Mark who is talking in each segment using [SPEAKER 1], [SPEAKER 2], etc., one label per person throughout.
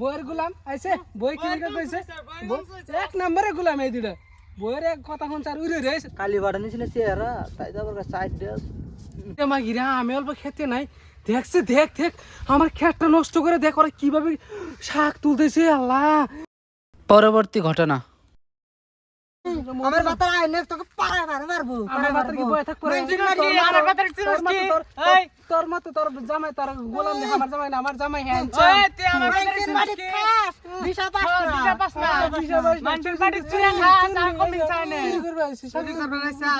[SPEAKER 1] বইয়ের গুলাম আইছে বই কিনে কইছে। এক নম্বরে গুলাম এই দুটা বইয়ের এক কথা কোন চার উড়ে রয়েছে
[SPEAKER 2] কালি বাড়া নিছিল চেহারা তাই তো আবার সাইড ড্রেস
[SPEAKER 1] মা গিরা আমি অল্প খেতে নাই। দেখছে দেখ দেখ আমার নষ্ট করে দেখ ওরা কীভাবে শাক তুলতেছে আল্লাহ।
[SPEAKER 3] পরবর্তী ঘটনা।
[SPEAKER 2] আমার আইনে তোকে পাড়া মারবো
[SPEAKER 1] আমার মাথার কি বয় থাক পরে?
[SPEAKER 4] আমার বাতার চিনিস এই।
[SPEAKER 1] তোর মতো তোর জামাই তোর গোলাম দেখ আমার জামাই না আমার জামাই হ্যাঁ
[SPEAKER 4] ওই তুই আমার বাড়িতে চিনিস কি?
[SPEAKER 2] দিশা পাস
[SPEAKER 4] দিশা পাস না। মানুষের বাড়ির চুরা খাস, আর কমিং চায় না।
[SPEAKER 1] কি করবে আইছিস?
[SPEAKER 4] কি করবে রাইসা?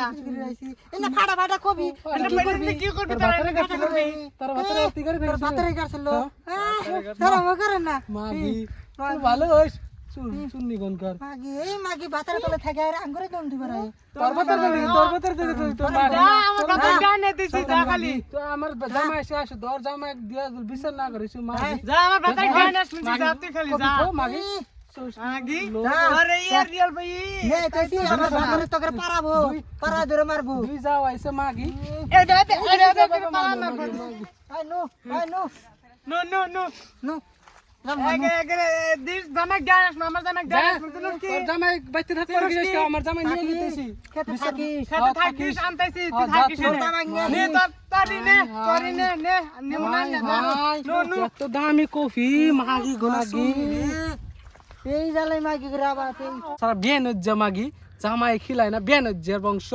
[SPEAKER 2] এনে ফাটা ফাটা কবি।
[SPEAKER 4] এটা পেটে কি করবি?
[SPEAKER 1] তোর
[SPEAKER 4] তারা?
[SPEAKER 1] ভাতারে তোর ভাতারে অতি করে ফেলছিল।
[SPEAKER 2] বাতারে কাটছিল তারা মো। করে না
[SPEAKER 1] মাগি ভালো হইস শুন শুন
[SPEAKER 2] মাগি এই মাগি বাতারে তলে থাকে আর আঙ্গুরে দম দিবার আই
[SPEAKER 1] তোর ভাতারে দিবি তোর ভাতারে দিবি তোর মা
[SPEAKER 4] আমার বাবার গানে দিছি, যা খালি।
[SPEAKER 1] তো আমার জামাই এসে আসে দর জামাই দিয়া বিচার না করিস মাগি।
[SPEAKER 4] যা, আমার বাবার গানে শুনছি, যা, তুই খালি যা।
[SPEAKER 1] ও মাগি।
[SPEAKER 4] আরে ইয়ে real ভাই।
[SPEAKER 2] নে কইছি আমার বাতারে তোকে পারাবো পারা ধরে মারবো।
[SPEAKER 1] তুই যাও আইছে মাগি।
[SPEAKER 4] এই দে, দে, এই দে, দে, দে, পালা না,
[SPEAKER 2] I know I know.
[SPEAKER 4] No, no, no.
[SPEAKER 2] No.
[SPEAKER 1] দামি কফি মাগি গোনাগি
[SPEAKER 2] এই জালাই মাগি
[SPEAKER 1] সারা বিয়ে নজ্জা মাগি জামাই খিলায় না বিয়ে নজ্জার বংশ।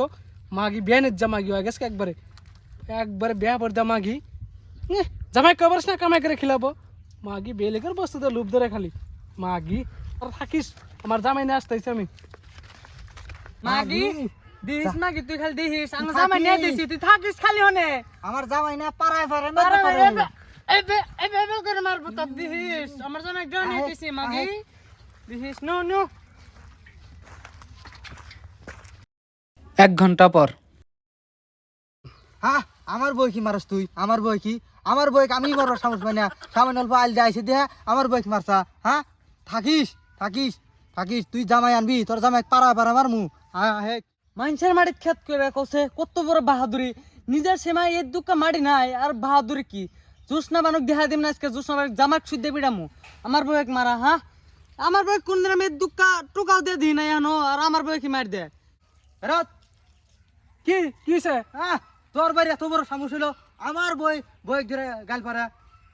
[SPEAKER 1] মাগি বিয়ে নজ্জা মাগি হয়ে গেছে একবারে। একবারে বিয়া পর দা মাগি জামাই কবরস না কামাই করে খিলাবো। মাগি বেলেগের বস্তু তো লুপ ধরে খালি। মাগি আর থাকিস আমার জামাই নিয়ে আসতেছি আমি।
[SPEAKER 4] মাগি দিস মাগি তুই খালি দিস আমার জামাই নিয়ে দিছি তুই থাকিস খালি হনে।
[SPEAKER 2] আমার জামাই না পারায় পারে পারে
[SPEAKER 4] এবে এবে এবে করে মারবো তো দিস। আমার জামাই নিয়ে দিছি মাগি। This no no.
[SPEAKER 3] এক ঘণ্টা পর।
[SPEAKER 2] হ্যাঁ আমার বই কি মারস তুই? আমার বই কি? আমার বই আমি মারবার সাহস পাই না। সামনে অল্প আইল আইসে দেহা আমার বই মারছা হ্যাঁ? থাকিস থাকিস থাকিস, তুই জামাই আনবি, তোর জামাই পারা পারা মারমু। হ্যাঁ হে
[SPEAKER 4] মানুষের মাটির খেত করে কছে কত বড় বাহাদুরি। নিজের সীমায় এর দুঃখা মাটি নাই, আর বাহাদুরি কি? জোসনা বানক দেখা দিম না আজকে জোসনা বানক জামাক সুদ দেবি ডামু আমার বউক মারা হ্যাঁ? আমার বউক কোন দিন আমি এর দুঃখা টুকাও দিয়ে দিই না জানো আর আমার বউক মার দে।
[SPEAKER 2] রত
[SPEAKER 1] কি কি হয়েছে
[SPEAKER 2] হ্যাঁ? তোর বাড়ি এত বড় সামুস হলো আমার বই বই ধরে গাল পারা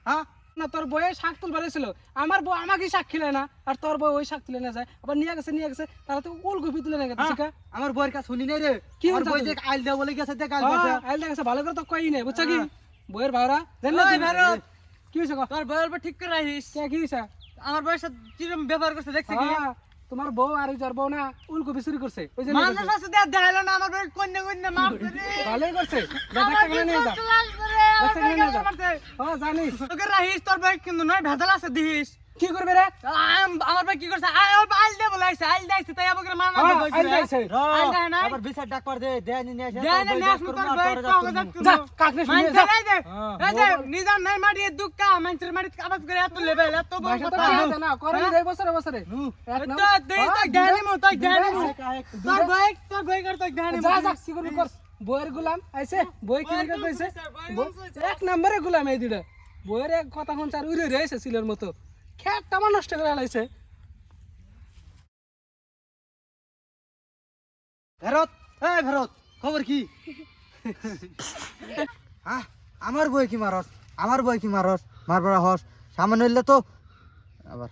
[SPEAKER 2] হ্যাঁ?
[SPEAKER 1] না তোর বইয়ে শাক তুলবার ছিল আমার বউ আমাকে শাক খিলে না আর তোর বই ওই শাক তুলে না যায়। আবার নিয়ে গেছে নিয়ে গেছে তারা তো ওলকপি তুলে না গেছে
[SPEAKER 2] হ্যাঁ, আমার বইয়ের কাছে শুনি নাই রে।
[SPEAKER 1] কি
[SPEAKER 2] বই দেখ আইল দেওয়া বলে গেছে দেখ
[SPEAKER 1] আইল দেখেছে ভালো করে তো কই নাই বুঝছ কি? বইয়ের ভাড়া জানলে কি হয়েছে ক?
[SPEAKER 4] তোর উপর ঠিক করে রাখিস।
[SPEAKER 1] কে কি হয়েছে?
[SPEAKER 4] আমার বউয়ের সাথে ব্যবহার করছে দেখছে কি?
[SPEAKER 1] হ্যাঁ, তোমার বউ আর যার বউ না উলকপি চুরি করছে। ওই যে
[SPEAKER 4] মানুষ। আছে দেয়া দেখাইলো না আমার কন্যা কন্যা মারছে করে
[SPEAKER 1] ভালোই করছে। যা।
[SPEAKER 4] আমার
[SPEAKER 1] নিয়ে যা। নিয়ে ও জানিস।
[SPEAKER 4] তোকে রাহিস তোর বউয়ের কিন্তু নয় ভেজাল আছে দিস।
[SPEAKER 1] কি করবে রে?
[SPEAKER 4] আমার ভাই কি করছে? আইল দে বলে আইছে আইল দেইছে তাই আমাকে মার মার
[SPEAKER 1] হ্যাঁ, আইল দেইছে।
[SPEAKER 4] আইল দেয় নাই?
[SPEAKER 2] আবার বিচার ডাক পার দে দে নিয়ে আসে
[SPEAKER 4] দেয় না নেস মত তোর ভাই
[SPEAKER 1] যা কাকলে শুনে যা।
[SPEAKER 4] চালাই দে
[SPEAKER 2] হ্যাঁ,
[SPEAKER 4] এই যে নিজাম নাই মারি দুক্কা মাইনছের মারি আবাদ করে এত লেভেল এত বড় কথা।
[SPEAKER 1] না করে দেয় বছরে বছরে। এক
[SPEAKER 4] তো। দেই তো
[SPEAKER 1] হ্যাঁ,
[SPEAKER 4] জ্ঞানী মো তো জ্ঞানী মো তোর ভাই তোর ভাই কর তো জ্ঞানী মো
[SPEAKER 1] যা যা করবি কর। বইয়ের গুলাম আইছে বই কিনে কইছে। এক নম্বরে গুলাম এই দুইটা। বইয়ের কথা কোন চার উড়ে রয়েছে সিলের মতো। খেতটা আমার নষ্ট করে
[SPEAKER 2] ভেরত, এই ভেরত, খবর কি? আমার বই কি মারস? আমার বই কি মারস? মারবার হস সামনে হইলে তো আবার।